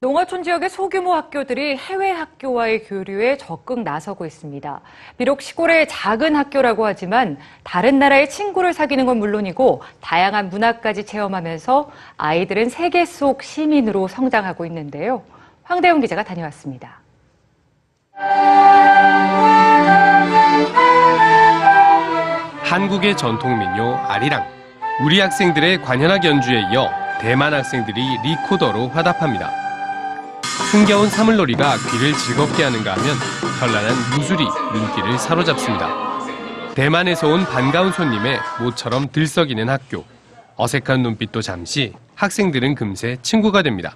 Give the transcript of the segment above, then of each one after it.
농어촌 지역의 소규모 학교들이 해외 학교와의 교류에 적극 나서고 있습니다. 비록 시골의 작은 학교라고 하지만 다른 나라의 친구를 사귀는 건 물론이고 다양한 문화까지 체험하면서 아이들은 세계 속 시민으로 성장하고 있는데요. 황대영 기자가 다녀왔습니다. 한국의 전통 민요 아리랑. 우리 학생들의 관현악 연주에 이어 대만 학생들이 리코더로 화답합니다. 흥겨운 사물놀이가 귀를 즐겁게 하는가 하면 현란한 무술이 눈길을 사로잡습니다. 대만에서 온 반가운 손님의 모처럼 들썩이는 학교. 어색한 눈빛도 잠시 학생들은 금세 친구가 됩니다.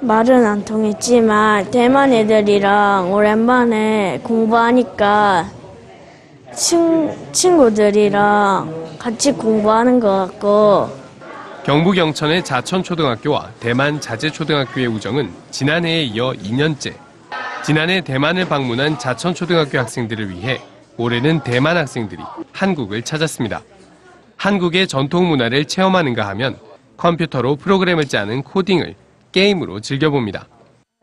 말은 안 통했지만 대만 애들이랑 오랜만에 공부하니까 친, 친구들이랑 같이 공부하는 것 같고 경북 영천의 자천초등학교와 대만 자제초등학교의 우정은 지난해에 이어 2년째. 지난해 대만을 방문한 자천초등학교 학생들을 위해 올해는 대만 학생들이 한국을 찾았습니다. 한국의 전통 문화를 체험하는가 하면 컴퓨터로 프로그램을 짜는 코딩을 게임으로 즐겨봅니다.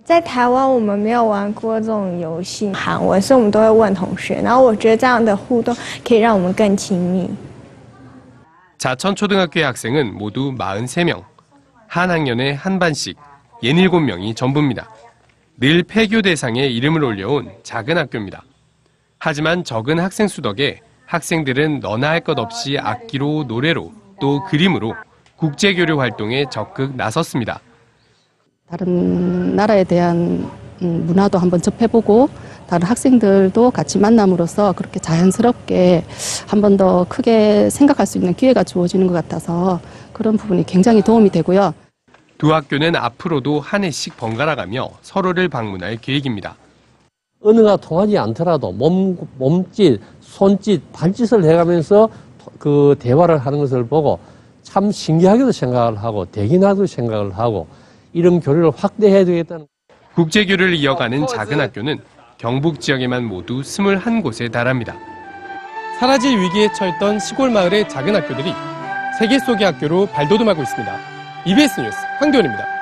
在台湾，我们没有玩过这种游戏韩文，所以我们都会问同学。然后我觉得这样的互动可以让我们更亲密。 자천초등학교의 학생은 모두 43명. 한 학년에 한 반씩 67명이 전부입니다. 늘 폐교 대상에 이름을 올려온 작은 학교입니다. 하지만 적은 학생 수 덕에 학생들은 너나 할 것 없이 악기로 노래로 또 그림으로 국제교류 활동에 적극 나섰습니다. 다른 나라에 대한 음, 문화도 한번 접해보고 다른 학생들도 같이 만남으로써 그렇게 자연스럽게 한 번 더 크게 생각할 수 있는 기회가 주어지는 것 같아서 그런 부분이 굉장히 도움이 되고요. 두 학교는 앞으로도 한 해씩 번갈아가며 서로를 방문할 계획입니다. 언어가 통하지 않더라도 몸, 몸짓, 손짓, 발짓을 해가면서 그 대화를 하는 것을 보고 참 신기하게도 생각을 하고 대기나도 생각을 하고 이런 교류를 확대해야 되겠다는 국제교류를 이어가는 작은 학교는 경북 지역에만 모두 21곳에 달합니다. 사라질 위기에 처했던 시골 마을의 작은 학교들이 세계 속의 학교로 발돋움하고 있습니다. EBS 뉴스 황도현입니다.